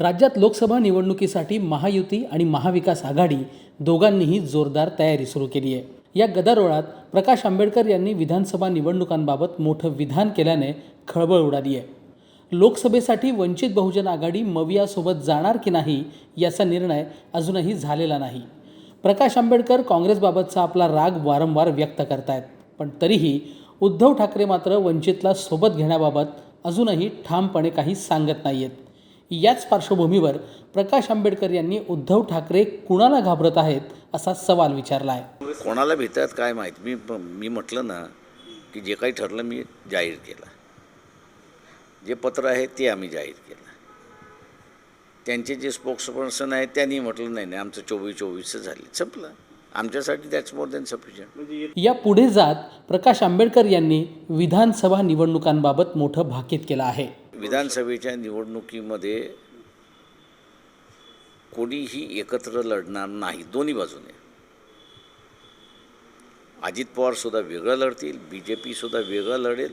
राज्यात लोकसभा निवडणुकीसाठी महायुती आणि महाविकास आघाडी दोघांनीही जोरदार तयारी सुरू केली आहे. या गदारोळात प्रकाश आंबेडकर यांनी विधानसभा निवडणुकांबाबत मोठं विधान केल्याने खळबळ उडाली आहे. लोकसभेसाठी वंचित बहुजन आघाडी मवियासोबत जाणार की नाही याचा निर्णय अजूनही झालेला नाही. प्रकाश आंबेडकर काँग्रेसबाबतचा आपला राग वारंवार व्यक्त करतायत पण तरीही उद्धव ठाकरे मात्र वंचितला सोबत घेण्याबाबत अजूनही ठामपणे काही सांगत नाही आहेत याच पार्श्वभूमीवर प्रकाश आंबेडकर यांनी उद्धव ठाकरे कुणाला घाबरत आहेत असा सवाल विचारला आहे कोणाला भेटतात काय माहीत? मी मी म्हटलं ना की जे काही ठरलं मी जाहीर केलं. जे पत्र आहे ते आम्ही जाहीर केलं. त्यांचे जे स्पोक्सपर्सन आहेत त्यांनी म्हटलं नाही नाही आमचं चोवीस चोवीसचं झाले. संपलं. आमच्यासाठी दॅट्स मोर दॅन सफिशियंट या पुढे जात प्रकाश आंबेडकर यांनी विधानसभा निवडणुकांबाबत मोठं भाकीत केलं आहे. विधानसभेच्या निवडणुकीमध्ये कोणीही एकत्र लढणार नाही दोन्ही बाजूने. अजित पवारसुद्धा वेगळं लढतील बी जे पीसुद्धा वेगळं लढेल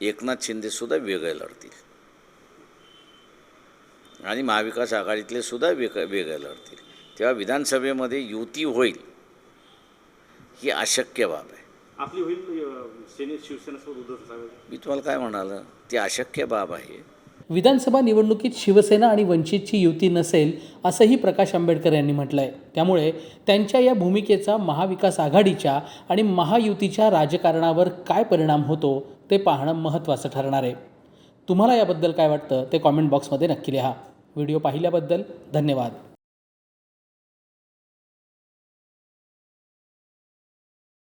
एकनाथ शिंदेसुद्धा वेगळे लढतील. आणि महाविकास आघाडीतले सुद्धा वेग वेगळे लढतील. तेव्हा विधानसभेमध्ये युती होईल ही अशक्य बाब आहे. आपली होईल सेनेत शिवसेनेसोबत उद्धव ठाकरे मी तुम्हाला काय म्हणालं ती अशक्य बाब आहे. विधानसभा निवडणुकीत शिवसेना आणि वंचितची युती नसेल असंही प्रकाश आंबेडकर यांनी म्हटलं आहे त्यामुळे त्यांच्या या भूमिकेचा महाविकास आघाडीच्या आणि महायुतीच्या राजकारणावर काय परिणाम होतो ते पाहणं महत्त्वाचं ठरणार आहे. तुम्हाला याबद्दल काय वाटतं ते कॉमेंट बॉक्समध्ये नक्की लिहा. व्हिडिओ पाहिल्याबद्दल धन्यवाद.